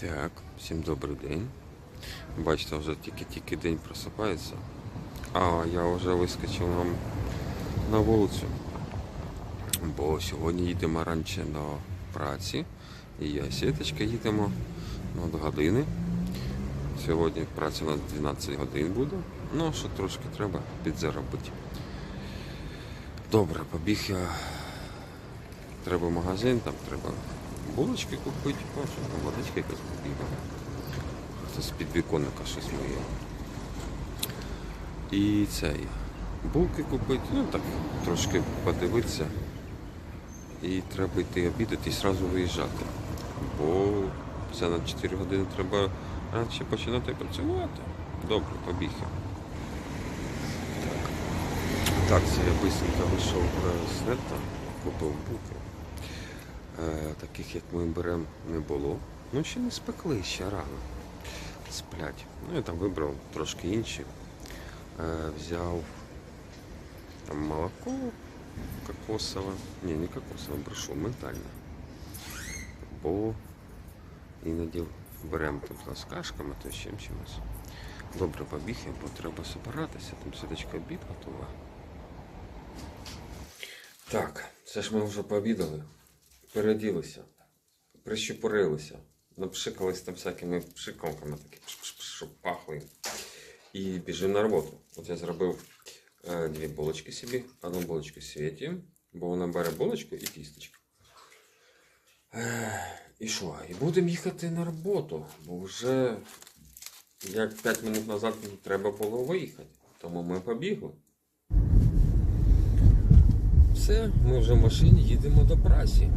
Так, всім добрий день. Бачите, вже тільки-тільки день просипається. А я вже вискочив нам на вулицю. Бо сьогодні їдемо раніше на праці. І я сіточка їдемо на години. Сьогодні праця у нас 12 годин буде. Ну, що трошки треба підзаробити. Добре, побіг я. Треба магазин, там треба булочки купити, що там водичка якась побігала. Це з підвіконника щось моє. І цей. Булки купити, ну так, трошки подивитися. І треба йти обідати і одразу виїжджати. Бо це на 4 години треба раніше починати працювати. Добре, побіг. Так. Так, це я бисенько вийшов е, з нета, купив булки. Е, таких, як ми беремо, не було. Ну, ще не спекли, ще рано. Сплять. Ну, я там вибрав трошки інші. Е, взяв там молоко кокосове. Ні, не кокосове, брешу, ментальне. Бо іноді беремо тут з кашками, то з чим чимось. Добре, побіг, бо треба збиратися, там сіточка обід готова. Так, це ж ми вже пообідали, переоділися, прищепурилися, напшикались там всякими пшикалками, такі, щоб пахли. І біжимо на роботу. От я зробив е, дві булочки собі, одну булочку Світі, бо вона бере булочку і тісточку. Е, і що? І будемо їхати на роботу, бо вже як 5 минут назад треба було виїхати. Тому ми побігли. Все, ми вже в машині їдемо до праці.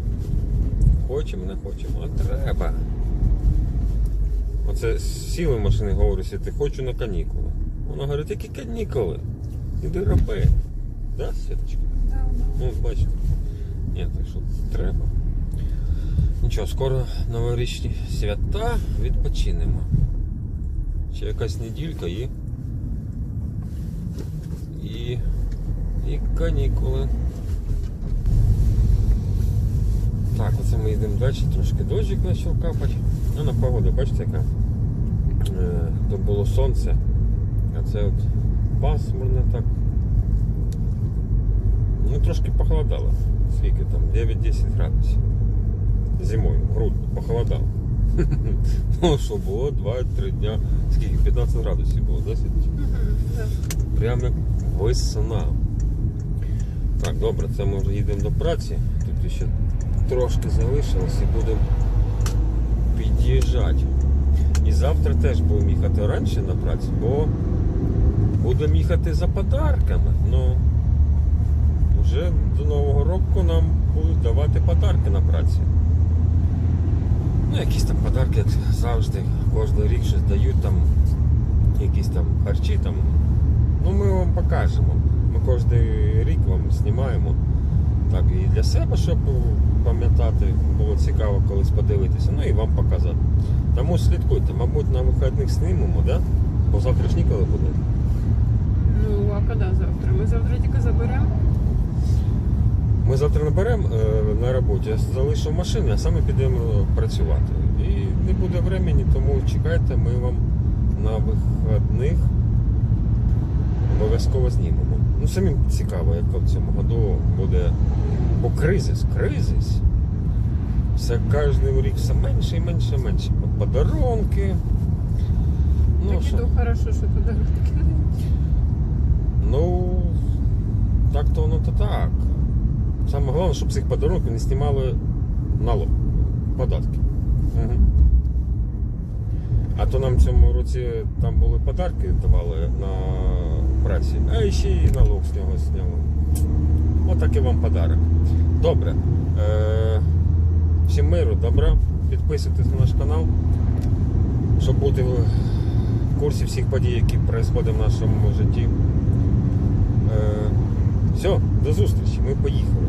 Хочемо, не хочемо, а треба. Оце сіли в машини і говорить, ти хочу на канікули. Вона говорить, які канікули? Іди роби. Да, Світочка? Ну, бачите. Ні, так що треба. Нічого, скоро новорічні свята відпочинемо. Ще якась неділька і. І. І канікули. Так, оце ми йдемо далі, трошки дощик почав капати. Ну, на погоду, бачите, яка? Е, то було сонце, а це от пасмурно так. Ну, трошки похолодало. Скільки там? 9-10 градусів. Зимою, грудно, похолодало. Ну, що було 2-3 дня. Скільки? 15 градусів було, да, Світочка? Прямо як весна. Так, добре, це ми вже їдемо до праці. Тут ще трошки залишилось і будемо під'їжджати. І завтра теж будемо їхати раніше на працю, бо будемо їхати за подарками. Ну, вже до Нового року нам будуть давати подарки на праці. Ну, якісь там подарки, завжди, кожен рік щось дають там якісь там харчі там. Ну ми вам покажемо. Ми кожен рік вам знімаємо. Так, і для себе, щоб пам'ятати, було цікаво колись подивитися, ну і вам показати. Тому слідкуйте, мабуть, на вихідних знімемо, да? Бо завтра ж ніколи буде. Ну, а коли завтра? Ми завтра тільки заберемо. Ми завтра наберемо е, на роботі, я залишу машину, а саме підемо працювати. І не буде времени, тому чекайте, ми вам на вихідних обов'язково знімемо. Ну, самим цікаво, яка в цьому году буде. Бо кризис, кризис. Все кожен рік все менше і менше і менше. Подарунки. Ну, так що? і то хорошо, що таке. Ну, так то воно то так. Саме головне, щоб цих подарунків не знімали налог, податки. Угу. А то нам в цьому році там були подарки давали на праці, а ще й налог з нього зняли. Отакий вам подарок. Добре. Е- всім миру, добра. Підписуйтесь на наш канал, щоб бути в курсі всіх подій, які відбуваються в нашому житті. Е, все, до зустрічі. Ми поїхали.